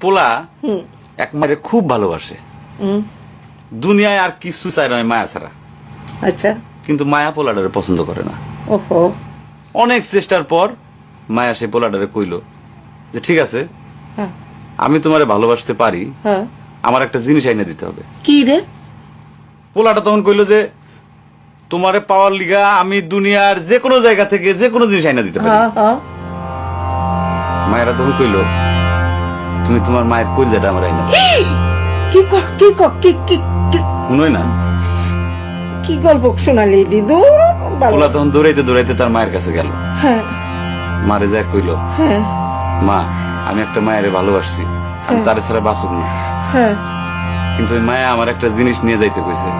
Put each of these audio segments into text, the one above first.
পোলা এক মায়ের খুব ভালোবাসে। দুনিয়ায় আর কিছু চাই নয় মায়া ছাড়া। আচ্ছা। কিন্তু মায়া পোলাডারে পছন্দ করে না। ওহো। অনেক চেষ্টার পর মায়া সে পোলাডারে কইল যে ঠিক আছে হ্যাঁ। আমি তোমারে ভালোবাসতে পারি হ্যাঁ। আমার একটা জিনিস আইনা দিতে হবে। কি রে? পোলাটা তখন কইলো যে তোমারে পাওয়ার লিগা আমি দুনিয়ার যে কোনো জায়গা থেকে যে কোনো জিনিস আইনা দিতে পারি। হ্যাঁ। মায়েরা তখন কইলো তুমি তোমার মায়ের কইজাটা আমার আইনা। কি ক কি ক কি কি শুনোই না। কি গল্প শোনালি দিদু। পোলা তখন দৌড়াইতে দৌড়াইতে তার মায়ের কাছে গেল। হ্যাঁ। মারে যা কইলো। হ্যাঁ। মা আমি একটা মায়ের ভালোবাসছি। আমি তার ছাড়া বাঁচব না। হ্যাঁ। কিন্তু ওই মায়া আমার একটা জিনিস নিয়ে যাইতে কইছে।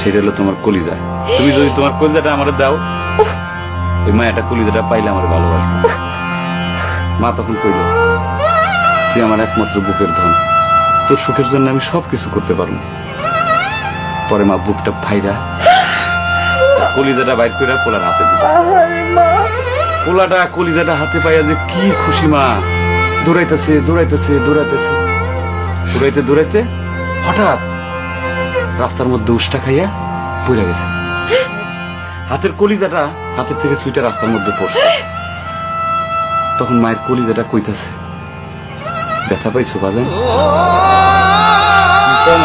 সেটা হলো তোমার কলিজা। তুমি যদি তোমার কলিজাটা আমার দাও ওই মায়াটা কলিজাটা পাইলে আমার ভালোবাসবে। মা তখন কইল তুই আমার একমাত্র বুকের ধন। তোর সুখের জন্য আমি সবকিছু করতে পারব। পরে মা বুকটা ফাইরা কলিজাটা বাইর করে পোলার হাতে দিল পোলাটা কলিজাটা হাতে পাইয়া যে কি খুশি মা। দৌড়াইতেছে দৌড়াইতেছে দৌড়াইতেছে। দৌড়াইতে দৌড়াইতে হঠাৎ রাস্তার মধ্যে উষ্টা খাইয়া পড়ে গেছে। হাতের কলিজাটা হাতের থেকে সুইটা রাস্তার মধ্যে পড়ছে। তখন মায়ের কলিজাটা কইতাছে ব্যথা পাইছো বাজান? কোন?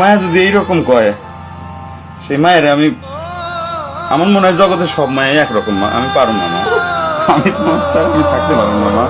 মায়া যদি এইরকম কয় সেই মায়ের আমি আমার মনে হয় জগতের সব মায়ের একরকম মা আমি পারো না মা। আমি তোমার স্যার আমি থাকতে পারব না মা।